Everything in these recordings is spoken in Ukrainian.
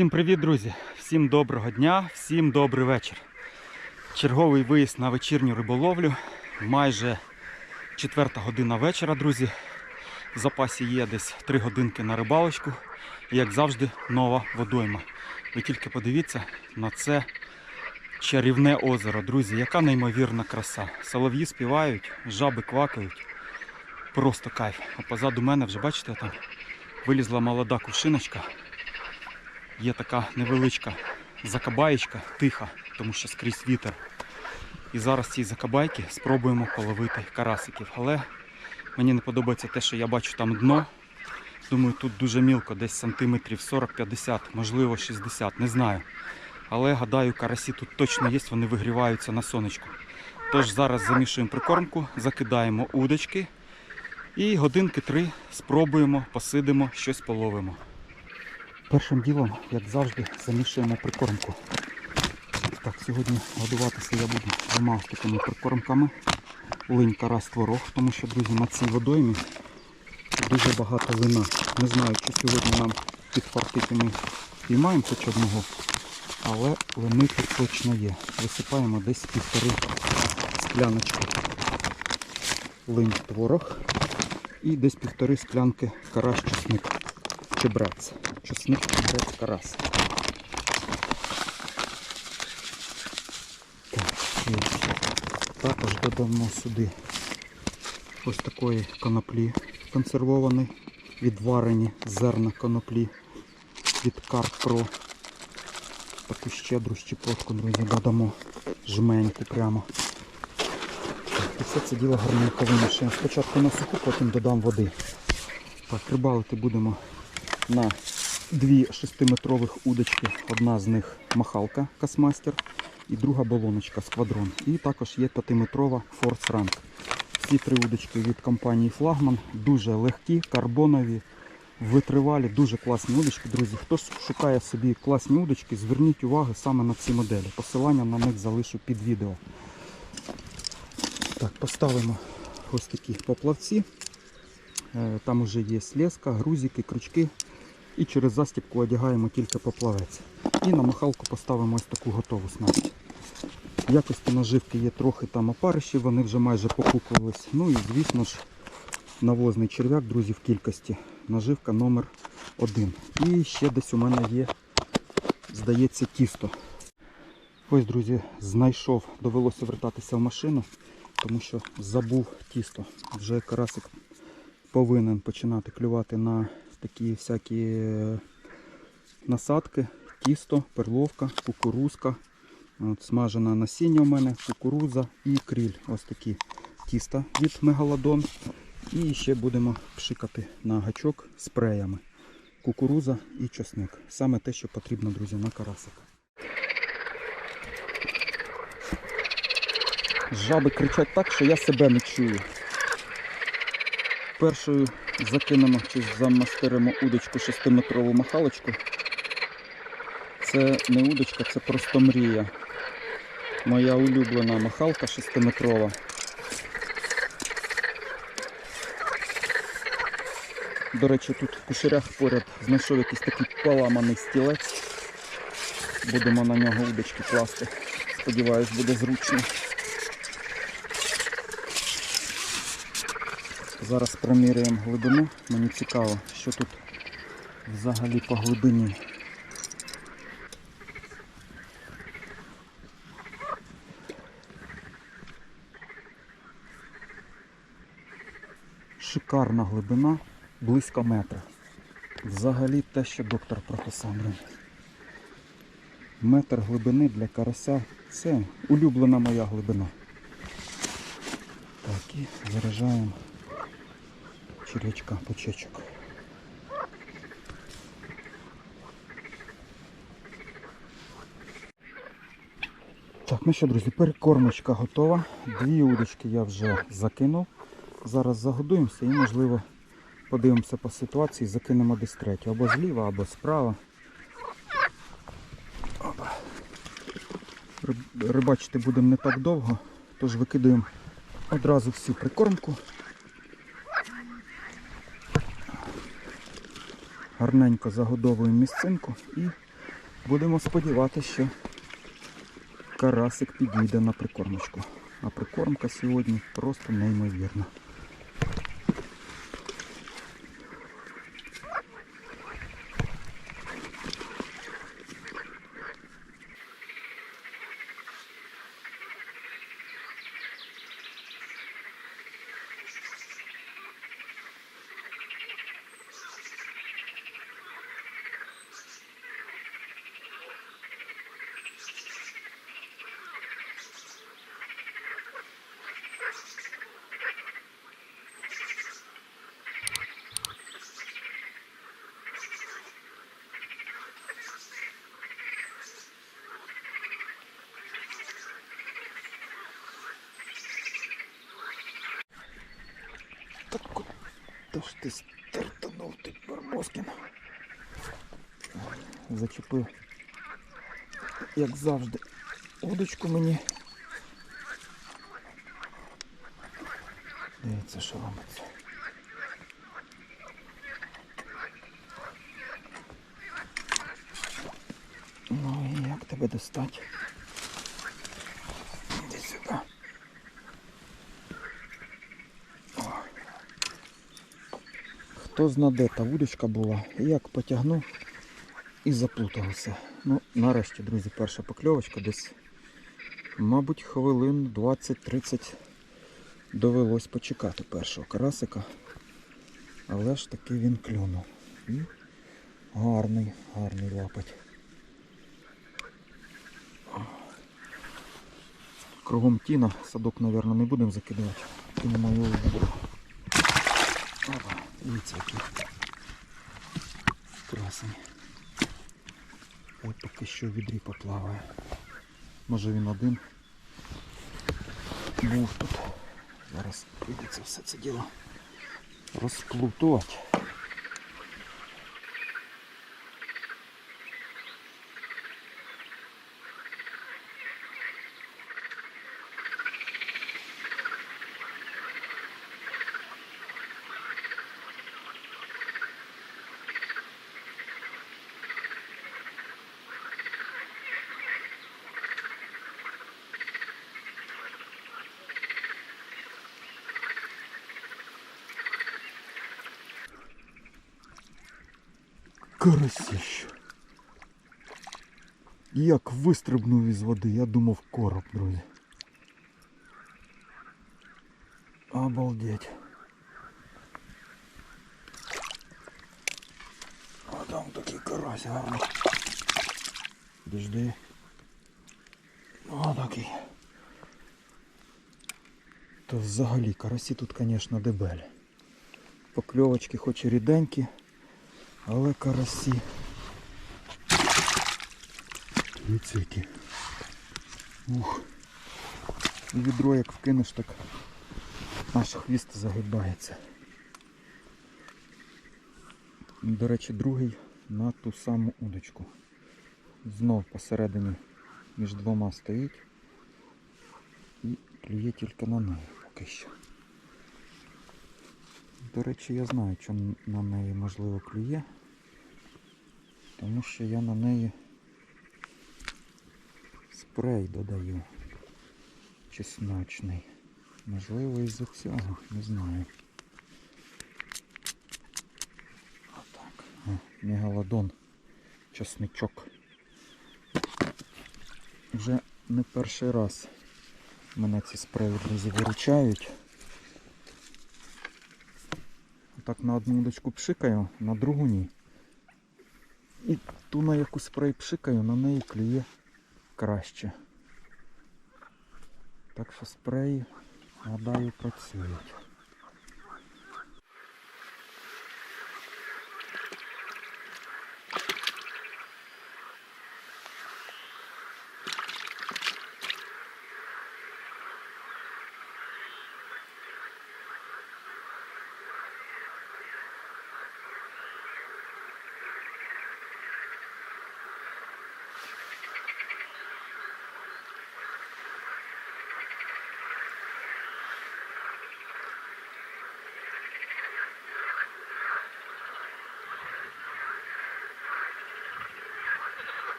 Всім привіт, друзі! Всім доброго дня, всім добрий вечір. Черговий виїзд на вечірню риболовлю. Майже четверта година вечора, друзі. В запасі є десь 3 годинки на рибалочку. І, як завжди, нова водойма. Ви тільки подивіться на це чарівне озеро, друзі. Яка неймовірна краса. Солов'ї співають, жаби квакають. Просто кайф. А позаду мене вже бачите, там вилізла молода кувшиночка. Є така невеличка закабаєчка, тиха, тому що скрізь вітер. І зараз ці закабайки спробуємо половити карасиків. Але мені не подобається те, що я бачу там дно. Думаю, тут дуже мілко, десь сантиметрів 40-50, можливо 60, не знаю. Але гадаю, карасі тут точно є, вони вигріваються на сонечку. Тож зараз замішуємо прикормку, закидаємо удочки і годинки три спробуємо, посидимо, щось половимо. Першим ділом, як завжди, замішуємо прикормку. Так, сьогодні годуватися я буду двома такими прикормками. Линь карась творог, тому що, друзі, на цій водоймі дуже багато лина. Не знаю, чи сьогодні нам підфартити ми піймаємо хоч одного, але лини тут точно є. Висипаємо десь півтори скляночки линь творог і десь півтори склянки карась чесник чебрець. Чесник чебрець карась. Так, також додамо сюди ось такої коноплі консервованої, відварені зерна коноплі від Pro. Таку щедру щепотку, друзі, додамо жменьку прямо. І все це діло гарненько вимішуємо. Спочатку на суху, потім додам води. Так, рибалити будемо на дві 6-метрових удочки. Одна з них махалка Касмастер і друга балоночка Сквадрон. І також є 5-метрова Force Rank. Всі три удочки від компанії Флагман. Дуже легкі, карбонові, витривалі, дуже класні удочки, друзі. Хто шукає собі класні удочки, зверніть увагу саме на ці моделі. Посилання на них залишу під відео. Так, поставимо ось такі поплавці. Е, Там вже є слезка, грузики, крючки. І через застібку одягаємо тільки поплавець. І на махалку поставимо ось таку готову снасть. Якості наживки є трохи там опариші, вони вже майже покукувались. Ну і звісно ж навозний черв'як, друзі, в кількості. Наживка номер один. І ще десь у мене є, здається, тісто. Ось, друзі, знайшов, довелося вертатися в машину, тому що забув тісто. Вже карасик повинен починати клювати на такі всякі е, насадки, тісто, перловка, кукурузка. От, смажена насіння у мене, кукуруза і кріль. Ось такі тіста від мегалодон. І ще будемо пшикати на гачок спреями. Кукуруза і чесник. Саме те, що потрібно, друзі, на карасика. Жаби кричать так, що я себе не чую. Першою закинемо чи замастеримо удочку 6-метрову махалочку. Це не удочка, це просто мрія. Моя улюблена махалка 6-метрова. До речі, тут в кушерях поряд знайшов якийсь такий поламаний стілець. Будемо на нього удочки класти. Сподіваюсь, буде зручно. Зараз проміряємо глибину. Мені цікаво, що тут взагалі по глибині. Шикарна глибина, близько метра. Взагалі те, що доктор прописав. Метр глибини для карася це улюблена моя глибина. Так, і заряджаємо червячка почечок. Так, ну що, друзі, перекормочка готова. Дві удочки я вже закинув. Зараз загодуємося і, можливо, подивимося по ситуації, закинемо десь третю. Або зліва, або справа. Опа. Рибачити будемо не так довго, тож викидаємо одразу всю прикормку. Гарненько загодовуємо місцинку і Будемо сподіватися, що карасик підійде на прикормочку. А прикормка сьогодні просто неймовірна. Куди ж ти стартанув ти Барбоскін? Зачепив, як завжди, удочку мені. Дивіться, що робиться. Ну і як тебе достать? Хто зна де та вудочка була, як потягнув і заплутався. Ну, нарешті, друзі, перша покльовочка десь, мабуть, хвилин 20-30 довелось почекати першого карасика. Але ж таки він клюнув. І гарний, гарний лапать. Кругом тіна, садок, мабуть, не будемо його в відро. Опа, дивіться який. Красень. От поки що в відрі поплаває. Може він один був тут. Зараз прийдеться все це діло розплутувати. Карасіще. Як вистрибнув із води, я думав короб, друзі. Обалдеть. А там такий карась гарний. Підожди. О, такий. То взагалі карасі тут, звісно, дебелі. Покльовочки хоч і ріденькі, але карасі. Дивіться які. Ух. Відро як вкинеш, так аж хвіст загибається. До речі, другий на ту саму удочку. Знов посередині між двома стоїть і клює тільки на неї поки що. До речі, я знаю, що на неї можливо клює, тому що я на неї спрей додаю чесночний. Можливо із-за цього, не знаю. Отак. Мегалодон, чесничок. Вже не перший раз мене ці спреї друзі виручають. Так на одну удочку пшикаю, на другу ні. І ту на яку спрей пшикаю, на неї клює краще. Так що спреї, гадаю, працюють.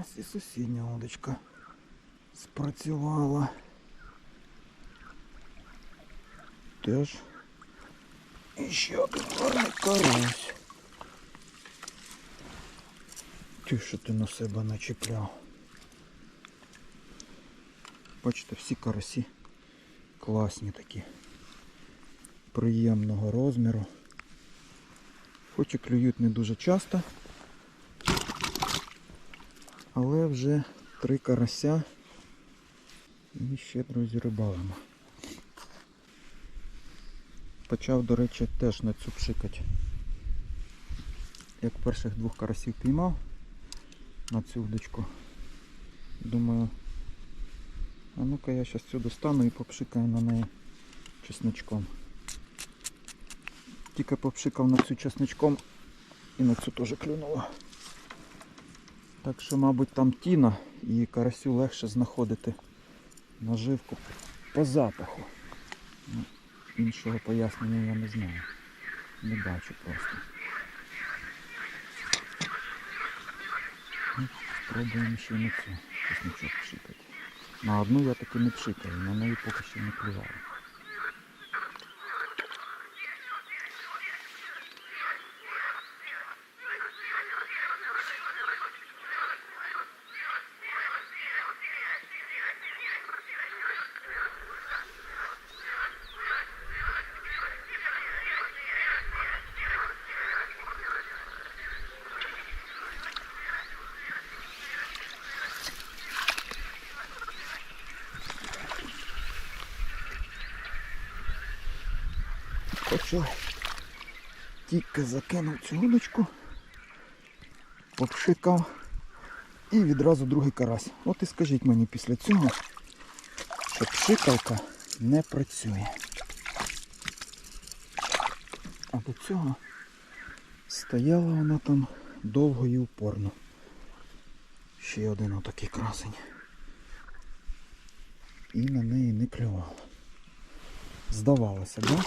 Ось і сусідня удочка спрацювала. Теж і ще один гарний карась. Ти що ти на себе начепляв? Бачите, всі карасі класні такі. Приємного розміру. Хоч і клюють не дуже часто. Але вже три карася. І ще, друзі, рибалимо. Почав, до речі, теж на цю пшикати. Як перших двох карасів піймав на цю удочку. Думаю, а ну-ка я зараз цю достану і попшикаю на неї чесничком. Тільки попшикав на цю чесничком і на цю теж клюнуло. Так що, мабуть, там тіна і карасю легше знаходити наживку по запаху. Ну, іншого пояснення я не знаю. Не бачу просто. Ну, Спробуємо ще на цю чесничок пшикати. На одну я таки не пшикаю, на неї поки що не клюваю. Почав. Тільки закинув цю удочку, попшикав і відразу другий карась. От і скажіть мені після цього, що пшикалка не працює. А до цього стояла вона там довго і упорно. Ще один отакий красень. І на неї не клювало. Здавалося, да?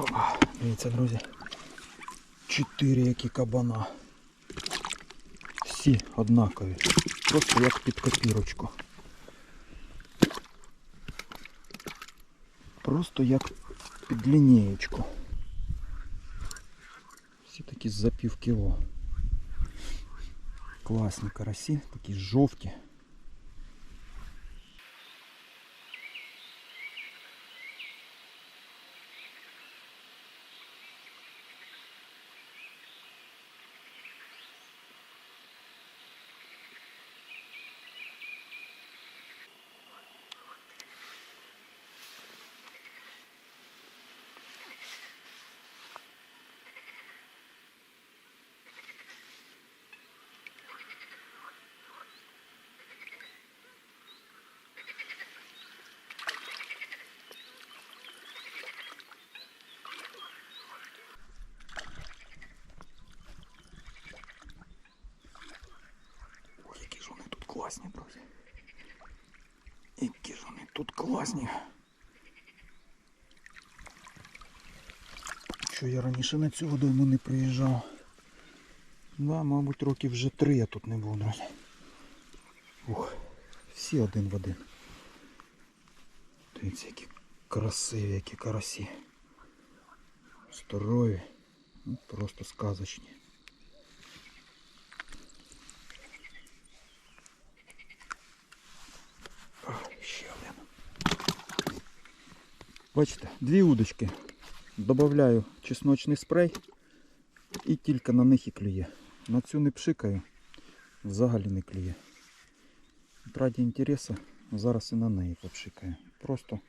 Опа, дивіться, друзі. Чотири які кабана. Всі однакові. Просто як під копірочку. Просто як під лінієчку. Всі такі за пів кіло. Класні карасі, такі жовті. Ой, які ж вони тут класні, друзі. Які ж вони тут класні. Що я раніше на цю водойму не приїжджав. Да, мабуть, років вже три я тут не був, друзі. Ух, всі один в один. Дивіться, які красиві, які карасі. Здорові. Ну, просто сказочні. А, ще один. Бачите, дві удочки. Добавляю чесночний спрей і тільки на них і клює. На цю не пшикаю, взагалі не клює. Раді інтересу зараз і на неї попшикаю. Просто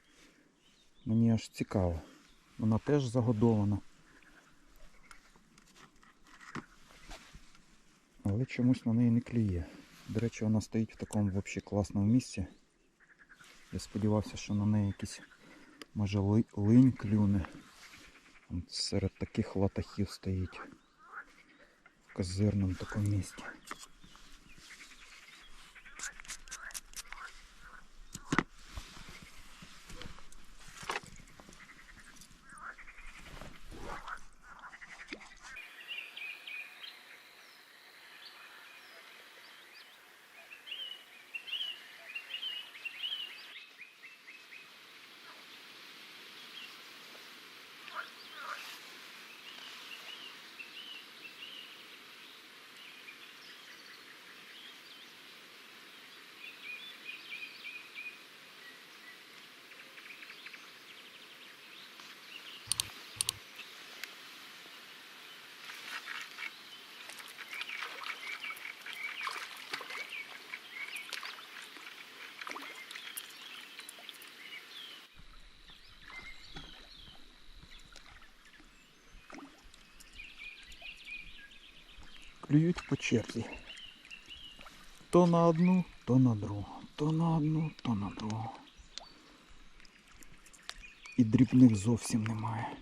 мені аж цікаво. Вона теж загодована. Але чомусь на неї не клює. До речі, вона стоїть в такому взагалі класному місці. Я сподівався, що на неї якийсь може линь клюне. Серед таких латахів стоїть. В козирному такому місці. Клюють по черзі. То на одну, то на другу, то на одну, то на другу. І дрібних зовсім немає.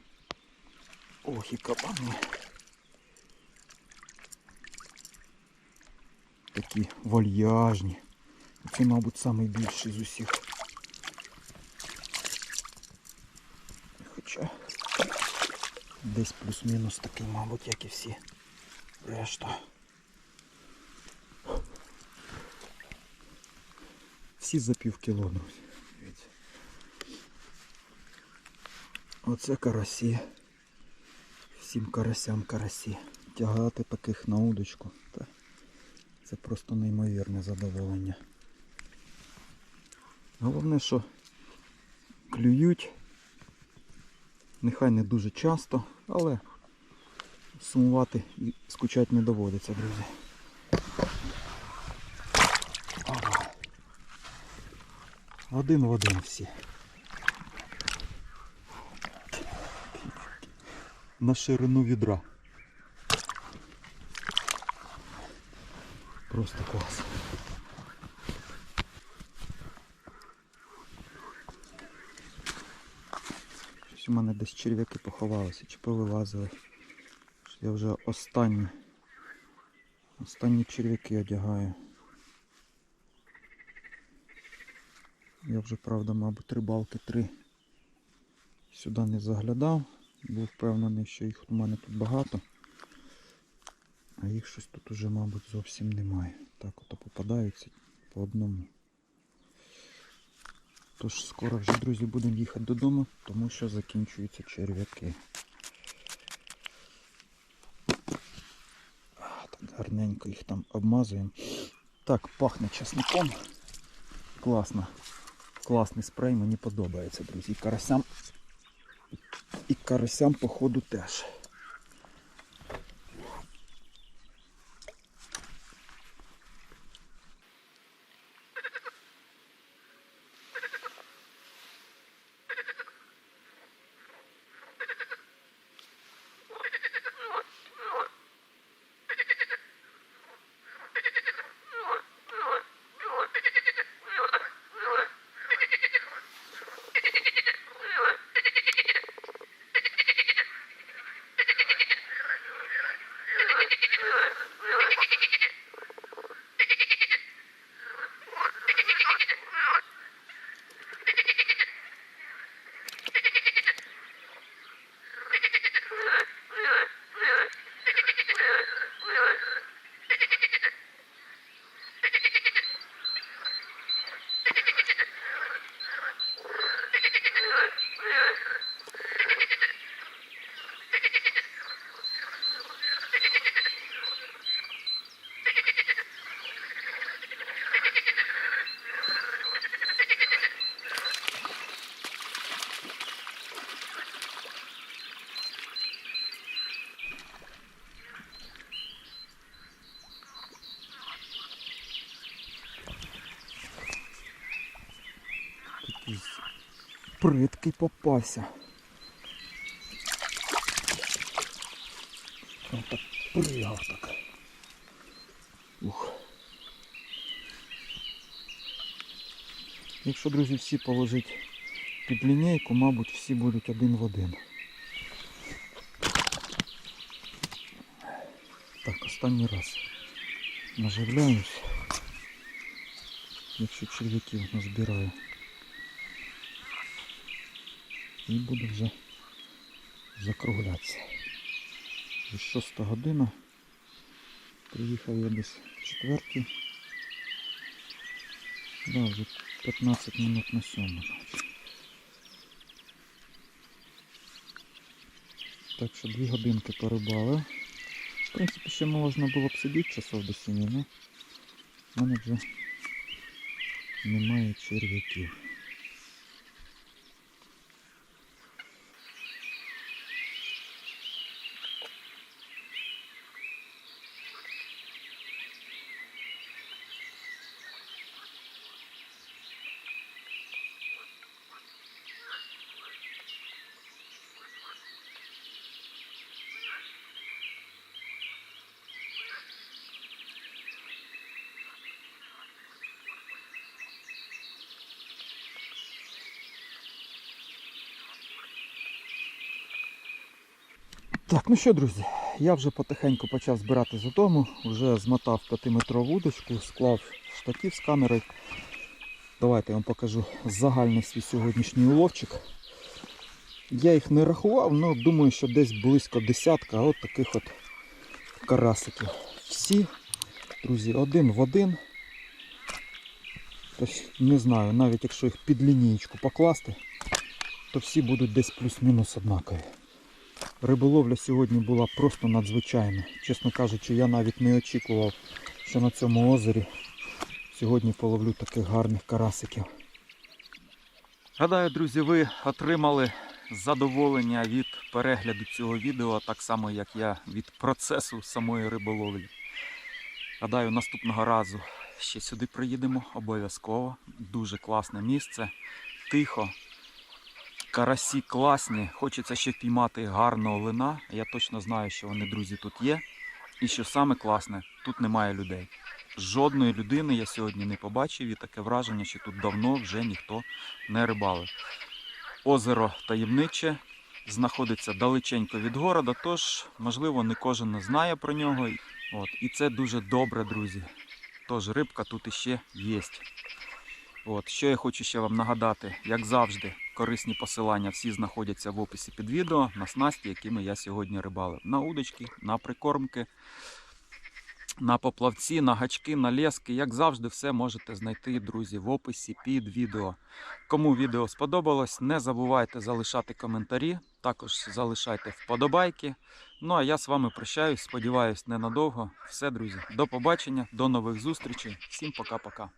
Ох, і кабани. Такі вальяжні. Це, мабуть, найбільший з усіх. Хоча десь плюс-мінус такий, мабуть, як і всі решта. Всі за пів кіло, друзі. Оце карасі. Всім карасям карасі. Тягати таких на удочку. Це просто неймовірне задоволення. Головне, що клюють. Нехай не дуже часто, але сумувати і скучати не доводиться, друзі. Один в один всі. На ширину відра. Просто клас. Щось у мене десь черв'яки поховалися чи повилазили. Я вже останні. Останні черв'яки одягаю. Я вже, правда, мабуть, рибалки три сюди не заглядав. Був впевнений, що їх у мене тут багато. А їх щось тут уже, мабуть, зовсім немає. Так ото попадаються по одному. Тож скоро вже, друзі, будемо їхати додому, тому що закінчуються черв'яки. А, Так гарненько їх там обмазуємо. Так, пахне часником. Класно. Класний спрей, мені подобається, друзі. І карасям, і карасям, походу, теж. Приткий попався. Он так пригав так. Ух. Якщо, друзі, всі положить під лінійку, мабуть, всі будуть один в один. Так, останній раз наживляюсь. Якщо черв'яків назбираю. І буду вже закруглятися. Вже 6 година. Приїхав я десь в четвертій. Да, вже 15 минут на сьому. Так що 2 годинки порибали. В принципі, ще можна було б сидіти часов до 7, але в мене вже немає черв'яків. Так, ну що, друзі, я вже потихеньку почав збирати з додому, вже змотав 5-метрову удочку, склав штатив з камерою. Давайте я вам покажу загальний свій сьогоднішній уловчик. Я їх не рахував, але думаю, що десь близько десятка от таких от карасиків. Всі, друзі, один в один. Тобто, не знаю, навіть якщо їх під лінієчку покласти, то всі будуть десь плюс-мінус однакові. Риболовля сьогодні була просто надзвичайна. Чесно кажучи, я навіть не очікував, що на цьому озері сьогодні половлю таких гарних карасиків. Гадаю, друзі, ви отримали задоволення від перегляду цього відео, так само як я від процесу самої риболовлі. Гадаю, наступного разу ще сюди приїдемо обов'язково. Дуже класне місце, тихо. Карасі класні, хочеться ще впіймати гарного лина. Я точно знаю, що вони, друзі, тут є. І що саме класне, тут немає людей. Жодної людини я сьогодні не побачив і таке враження, що тут давно вже ніхто не рибалив. Озеро таємниче, знаходиться далеченько від города, тож, можливо, не кожен знає про нього. От, і це дуже добре, друзі. Тож рибка тут іще є. От, що я хочу ще вам нагадати, як завжди, корисні посилання всі знаходяться в описі під відео на снасті, якими я сьогодні рибалив. На удочки, на прикормки, на поплавці, на гачки, на лески. Як завжди, все можете знайти, друзі, в описі під відео. Кому відео сподобалось, не забувайте залишати коментарі, також залишайте вподобайки. Ну а я з вами прощаюсь, сподіваюсь, ненадовго. Все, друзі, до побачення, до нових зустрічей. Всім пока-пока.